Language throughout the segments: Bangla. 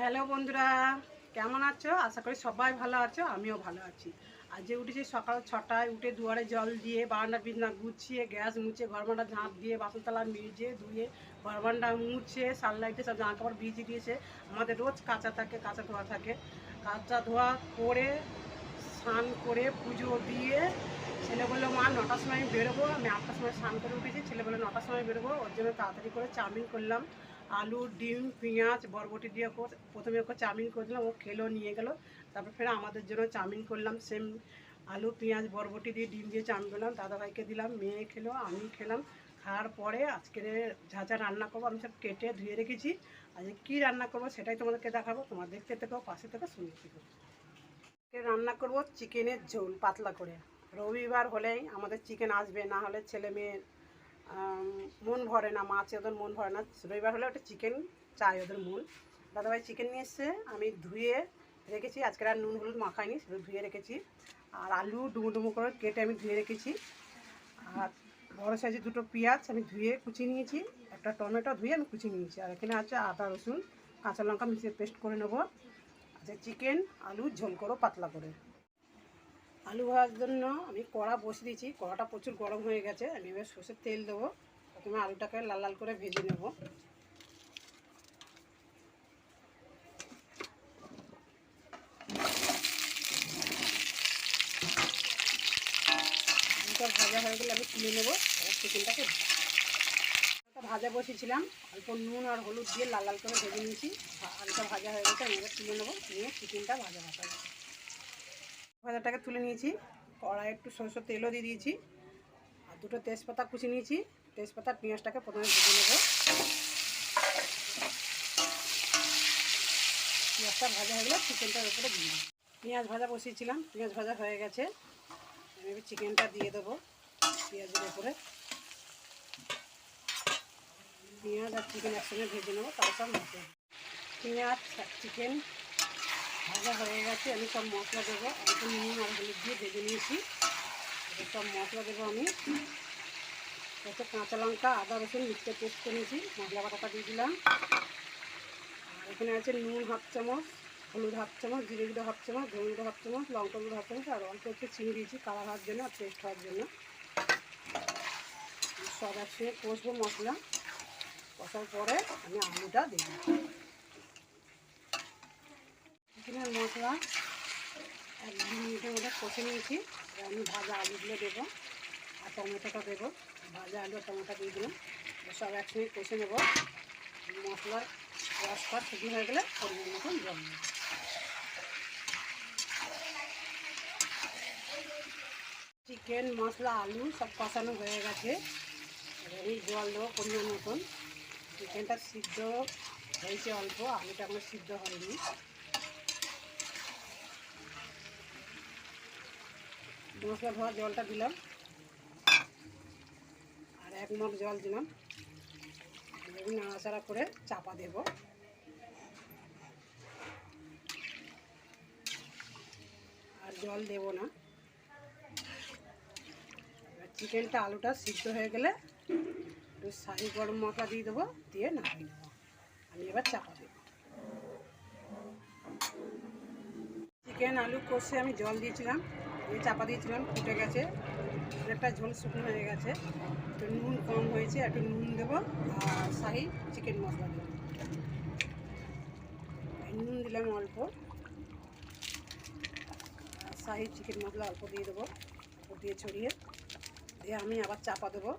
হ্যালো বন্ধুরা, কেমন আছো? আশা করি সবাই ভালো আছো, আমিও ভালো আছি। আজকে উঠেছি সকাল ছটায়, উঠে দুয়ারে জল দিয়ে বারান্দা বিছনা গুছিয়ে, গ্যাস মুছে ঘরবান্ডা ঝাঁপ দিয়ে বাসনতলা মেজে ধুয়ে ঘরবান্ডা মুছে সানলাইটে সব জামা কাপড় ভিজিয়ে দিয়েছে। আমাদের রোজ কাঁচা থাকে, কাঁচা ধোয়া থাকে। কাঁচা ধোয়া করে, স্নান করে, পুজো দিয়ে ছেলে বলল মা নটার সময় বেরোবো, আমি আটটার সময় স্নান করে উঠেছি ছেলে বলল নটার সময় বেরোবো, ওর জন্য তাড়াতাড়ি করে চাউমিন করলাম। আলু ডিম পেঁয়াজ বরবটি দিয়ে প্রথমে ওকে চাউমিন করে দিলাম ও খেলো নিয়ে গেলো। তারপর ফের আমাদের জন্য চাউমিন করলাম সেম আলু পেঁয়াজ বরবটি দিয়ে ডিম দিয়ে চাউমিন করলাম দাদাভাইকে দিলাম মেয়ে খেলো আমি খেলাম। খাওয়ার পরে আজকের যা যা রান্না করব আমি সব কেটে ধুয়ে রেখেছি। আজকে কী রান্না করব সেটাই তোমাদেরকে দেখাবো তোমার দেখতে থেকো পাশে থেকে শুনে থেকো। রান্না করব চিকেনের ঝোল পাতলা করে। রবিবার হলেই আমাদের চিকেন আসবে না হলে ছেলে আম, মন ভরে না, মাছে ওদের মন ভরে না। রবিবার হলে ওটা চিকেন চাই ওদের মন। দাদাভাই চিকেন নিয়ে এসছে, আমি ধুয়ে রেখেছি। আজকে আর নুন হলুদ মাখাইনি, শুধু ধুয়ে রেখেছি। আর আলু ডুমো ডুমো করে কেটে আমি ধুয়ে রেখেছি। আর বড় সাইজের দুটো পেঁয়াজ আমি ধুয়ে কুচিয়ে নিয়েছি। একটা টমেটো ধুয়ে আমি কুচিয়ে নিয়েছি। আর এখানে আছে আদা, রসুন, কাঁচা লঙ্কা মিশিয়ে পেস্ট করে নেব। আচ্ছা চিকেন আলু, ঝোল করো পাতলা করে। আলু ভাজার জন্য আমি কড়া বসিয়ে দিয়েছি। কড়াটা প্রচুর গরম হয়ে গেছে। আমি এবার সর্ষের তেল দেবো। প্রথমে আলুটাকে লাল লাল করে ভেজে নেব। ভাজা হয়ে গেলে আমি তুলে নেব। চিকেনটাকে ভাজা বসিয়েছিলাম। অল্প নুন আর হলুদ দিয়ে লাল লাল করে ভেজে নিয়েছি। আলুটা ভাজা হয়ে গেছে, আমি তুলে নেব। নিয়ে চিকেনটা ভাজা ভাজা। ভাজাটাকে তুলে নিয়েছি। কড়াই একটু সরষের তেলও দিয়ে দিয়েছি। আর দুটো তেজপাতা কুচি নিয়েছি। তেজপাতা, পেঁয়াজটাকে প্রথমে ভেজে নেব। পেঁয়াজটা ভাজা হয়ে গেলে চিকেনটার উপরে দিয়ে পেঁয়াজ ভাজা বসিয়েছিলাম। পেঁয়াজ ভাজা হয়ে গেছে। আমি চিকেনটা দিয়ে দেবো পেঁয়াজের উপরে। পেঁয়াজ আর চিকেন একসঙ্গে ভেজে নেব তারপর মশলা। পেঁয়াজ, চিকেন ভাজা হয়ে গেছে, আমি সব মশলা দেবো। অল্প নুন আর হলুদ দিয়ে ভেজে নিয়েছি। সব মশলা দেবো আমি। হচ্ছে কাঁচা লঙ্কা, আদা, রসুন মিক্সচার পেস্ট করে নিয়েছি মশলা বাটাটা দিয়ে দিলাম। আর এখানে আছে নুন হাফ চামচ, হলুদ হাফ চামচ, জিরে গুঁড়ো হাফ চামচ, ধনে গুঁড়ো হাফ চামচ, লঙ্কা গুঁড়ো হাফ চামচ, আর অল্প একটু চিনি দিয়েছি কালার হওয়ার জন্য আর টেস্ট হওয়ার জন্য। সব একসঙ্গে কষবো মশলা। কষার পরে আমি আলুটা দেবো চিকেনের মশলা। এক দু মিনিটের মধ্যে কষে নিয়েছি। আমি ভাজা আলুগুলো দেবো আর টমেটোটা দেবো। ভাজা আলু টমেটো দিয়ে দিলাম। সব একসঙ্গে কষে নেব। মশলার রসটা শুকনো হয়ে গেলে পরিমাণ মতন জল চিকেন, মশলা, আলু সব কষানো হয়ে গেছে। আমি জল দেবো পরিমাণ মতন। চিকেনটা সিদ্ধ হয়েছে অল্প। আলুটা এখনও সিদ্ধ হয়নি। মশলা ধোয়া জলটা দিলাম। আর এক মগ জল দিলাম। নাড়াচাড়া করে চাপা দেব। আর জল দেব না। চিকেনটা আলুটা সিদ্ধ হয়ে গেলে একটু শাহি গরম মশলা দিয়ে দেবো, দিয়ে নামিয়ে নেব। আমি এবার চাপা দেবো। চিকেন, আলু কষে আমি জল দিয়েছিলাম। দিয়ে চাপা দিয়েছিলাম, ফুটে গেছে। একটা ঝোল শুকনো হয়ে গেছে। একটু নুন কম হয়েছে একটু নুন দেবো, আর শাহি চিকেন মশলা দেবো। নুন দিলাম অল্প। শাহি চিকেন মশলা অল্প দিয়ে দেবো অল্প দিয়ে ছড়িয়ে। দিয়ে আমি আবার চাপা দেবো,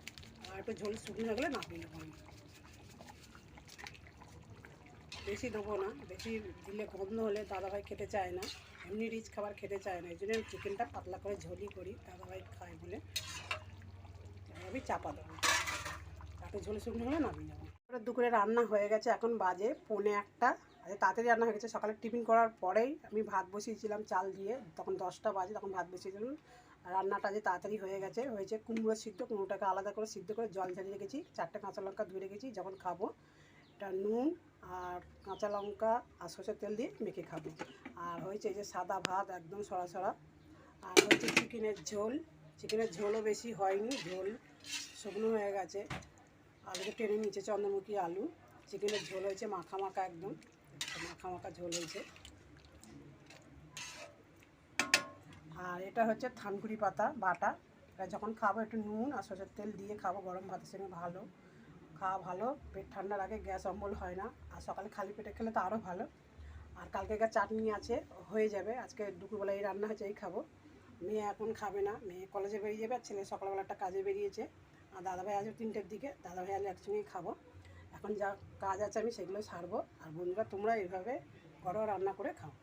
আর একটু ঝোল শুকনো হয়ে গেলে নামিয়ে নেব আমি। বেশি দেবো না, বেশি দিলে গন্ধ হলে দাদাভাই খেতে চায় না। এমনি রিচ খাবার খেতে চায় না, এই জন্য চিকেনটা পাতলা করে ঝোলই করি দাদাভাই খায় বলে। আমি চাপা দেবো। তাতে ঝোলে শুকনো হলে নামিয়ে নেব। এবারে দুপুরে রান্না হয়ে গেছে, এখন বাজে পৌনে একটা। তাড়াতাড়ি রান্না হয়ে গেছে, সকালে টিফিন করার পরেই আমি ভাত বসিয়েছিলাম চাল দিয়ে, তখন দশটা বাজে, তখন ভাত বসিয়েছিলাম রান্নাটা যে তাড়াতাড়ি হয়ে গেছে, হয়েছে কুমড়ো সিদ্ধ, কুমড়োটাকে আলাদা করে সিদ্ধ করে জল ঝালিয়ে রেখেছি, চারটে কাঁচা লঙ্কা ধুয়ে রেখেছি, যখন খাব এটা নুন আর কাঁচা লঙ্কা আর সরষের তেল দিয়ে মেখে খাব। আর হয়েছে যে সাদা ভাত একদম সরা সরা। আর হচ্ছে চিকেনের ঝোল। চিকেনের ঝোলও বেশি হয়নি, ঝোল শুকনো হয়ে গেছে। আলুকে টেনে নিচে চন্দ্রমুখী আলু। চিকেনের ঝোল হয়েছে মাখা মাখা একদম। মাখা মাখা ঝোল হয়েছে। আর এটা হচ্ছে থানকুড়ি পাতা, বাটা। এটা যখন খাব একটু নুন আর সরষের তেল দিয়ে খাব, গরম ভাতের সঙ্গে ভালো। খাওয়া ভালো, পেট ঠান্ডার আগে গ্যাস অম্বল হয় না। আর সকালে খালি পেটে খেলে তো আরও ভালো। আর কালকে চাটনি আছে, হয়ে যাবে। আজকে দুপুরবেলা এই রান্না হয়েছে, এই খাব। মেয়ে এখন খাবে না। মেয়ে কলেজে বেরিয়ে যাবে, আর ছেলে সকালবেলা একটা কাজে বেরিয়েছে। আর দাদাভাই আসবে তিনটের দিকে, দাদাভাই আসলে একসঙ্গেই খাব। এখন যা কাজ আছে আমি সেগুলো সারবো। আর বন্ধুরা, তোমরা এইভাবে ঘরোয়া রান্না করে খাও।